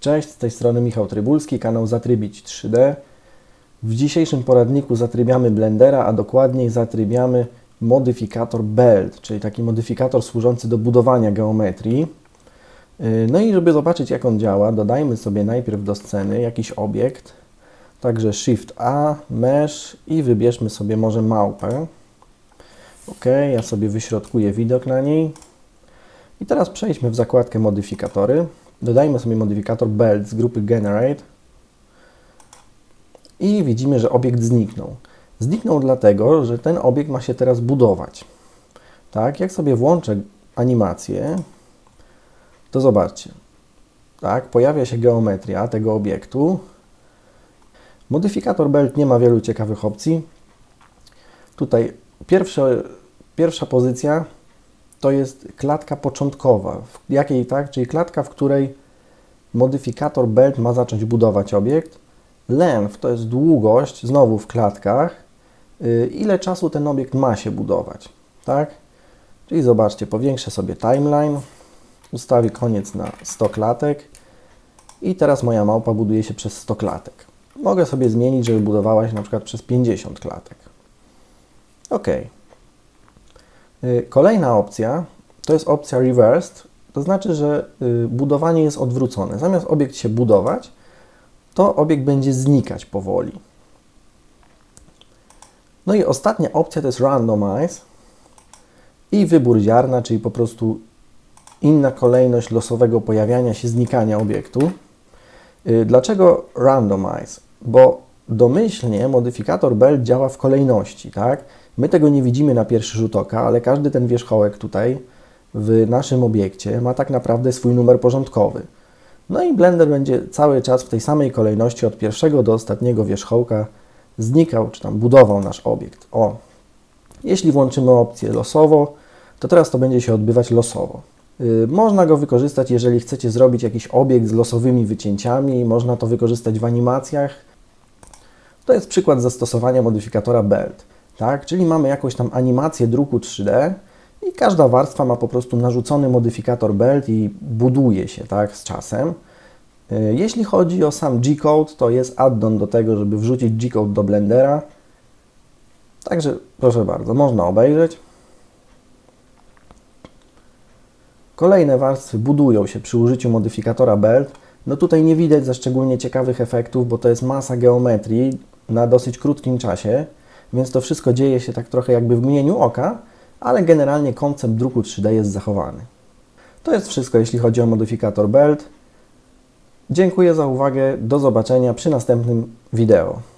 Cześć, z tej strony Michał Trybulski, kanał Zatrybić 3D. W dzisiejszym poradniku zatrybiamy Blendera, a dokładniej zatrybiamy modyfikator Belt, czyli taki modyfikator służący do budowania geometrii. Yy, No i żeby zobaczyć jak on działa, dodajmy sobie najpierw do sceny jakiś obiekt, także Shift A, Mesh i wybierzmy sobie może małpę. Ok, ja sobie wyśrodkuję widok na niej. I teraz przejdźmy w zakładkę modyfikatory. Dodajmy sobie modyfikator belt z grupy generate i widzimy, że obiekt zniknął. Zniknął dlatego, że ten obiekt ma się teraz budować. Tak, jak sobie włączę animację, to zobaczcie. Tak, pojawia się geometria tego obiektu. Modyfikator belt nie ma wielu ciekawych opcji. Tutaj pierwsze, pierwsza pozycja to jest klatka początkowa. W jakiej tak? Czyli klatka, w której modyfikator belt ma zacząć budować obiekt. Length to jest długość, znowu w klatkach, yy, ile czasu ten obiekt ma się budować. Tak? Czyli zobaczcie, powiększę sobie timeline, ustawię koniec na 100 klatek i teraz moja małpa buduje się przez 100 klatek. Mogę sobie zmienić, żeby budowała się na przykład przez 50 klatek. OK. Y, Kolejna opcja to jest opcja reversed, to znaczy, że y, budowanie jest odwrócone. Zamiast obiekt się budować, to obiekt będzie znikać powoli. No i ostatnia opcja to jest randomize i wybór ziarna, czyli po prostu inna kolejność losowego pojawiania się, znikania obiektu. Y, Dlaczego randomize? Bo domyślnie modyfikator belt działa w kolejności, tak? My tego nie widzimy na pierwszy rzut oka, ale każdy ten wierzchołek tutaj w naszym obiekcie ma tak naprawdę swój numer porządkowy. No i Blender będzie cały czas w tej samej kolejności od pierwszego do ostatniego wierzchołka znikał, czy tam budował nasz obiekt. O, jeśli włączymy opcję losowo, to teraz to będzie się odbywać losowo. Yy, Można go wykorzystać, jeżeli chcecie zrobić jakiś obiekt z losowymi wycięciami, można to wykorzystać w animacjach. To jest przykład zastosowania modyfikatora belt, tak? Czyli mamy jakąś tam animację druku 3D i każda warstwa ma po prostu narzucony modyfikator belt i buduje się, tak, z czasem. Yy, Jeśli chodzi o sam G-code, to jest addon do tego, żeby wrzucić G-code do Blendera. Także proszę bardzo, można obejrzeć. Kolejne warstwy budują się przy użyciu modyfikatora belt. No tutaj nie widać za szczególnie ciekawych efektów, bo to jest masa geometrii na dosyć krótkim czasie, więc to wszystko dzieje się tak trochę jakby w mgnieniu oka, ale generalnie koncept druku 3D jest zachowany. To jest wszystko, jeśli chodzi o modyfikator belt. Dziękuję za uwagę, do zobaczenia przy następnym wideo.